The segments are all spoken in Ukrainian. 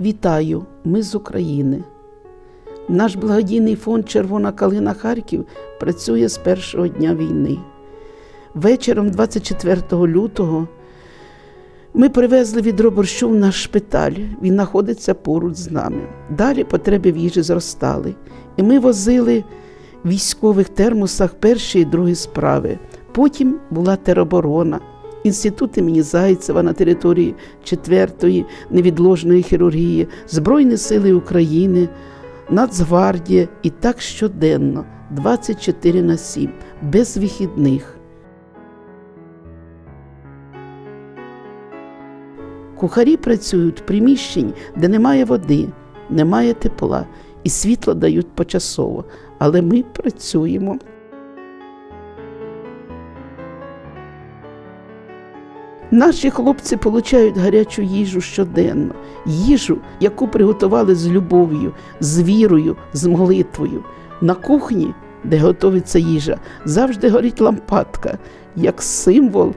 Вітаю! Ми з України. Наш благодійний фонд Червона калина Харків працює з першого дня війни. Вечором 24 лютого ми привезли відро борщу в наш шпиталь. Він знаходиться поруч з нами. Далі потреби в їжі зростали. І ми возили військових термосах перші і другі справи. Потім була тероборона, інститут імені Зайцева на території 4-ї невідложної хірургії, Збройні сили України, Нацгвардія і так щоденно, 24 на 7, без вихідних. Кухарі працюють в приміщенні, де немає води, немає тепла, і світло дають почасово, але ми працюємо. Наші хлопці получають гарячу їжу щоденно, їжу, яку приготували з любов'ю, з вірою, з молитвою. На кухні, де готується їжа, завжди горить лампадка, як символ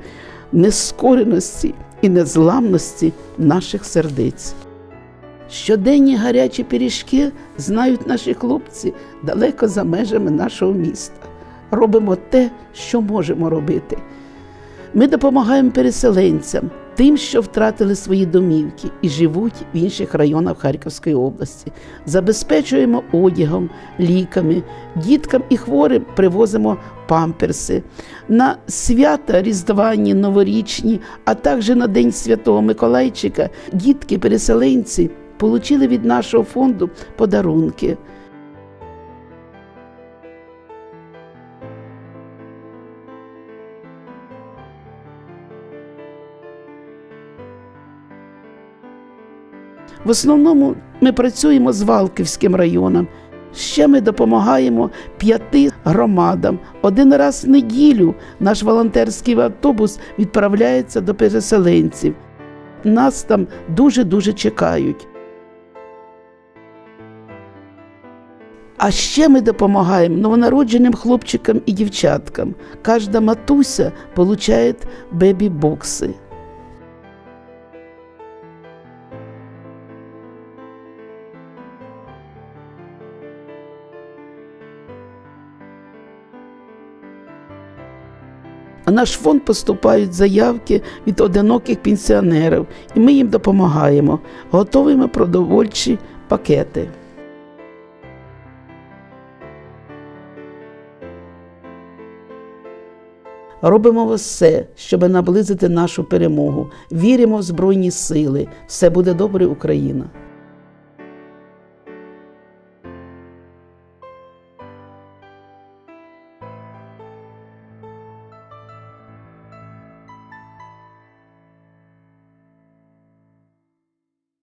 нескореності і незламності наших сердець. Щоденні гарячі пиріжки знають наші хлопці далеко за межами нашого міста. Робимо те, що можемо робити. Ми допомагаємо переселенцям, тим, що втратили свої домівки і живуть в інших районах Харківської області. Забезпечуємо одягом, ліками, діткам і хворим привозимо памперси. На свята різдвані, новорічні, а також на День Святого Миколайчика дітки-переселенці отримали від нашого фонду подарунки. В основному ми працюємо з Валківським районом. Ще ми допомагаємо п'яти громадам. Один раз в неділю наш волонтерський автобус відправляється до переселенців. Нас там дуже-дуже чекають. А ще ми допомагаємо новонародженим хлопчикам і дівчаткам. Кожна матуся отримує бебі-бокси. А наш фонд поступають заявки від одиноких пенсіонерів, і ми їм допомагаємо, готуємо продовольчі пакети. Робимо все, щоб наблизити нашу перемогу. Віримо в Збройні сили. Все буде добре, Україна!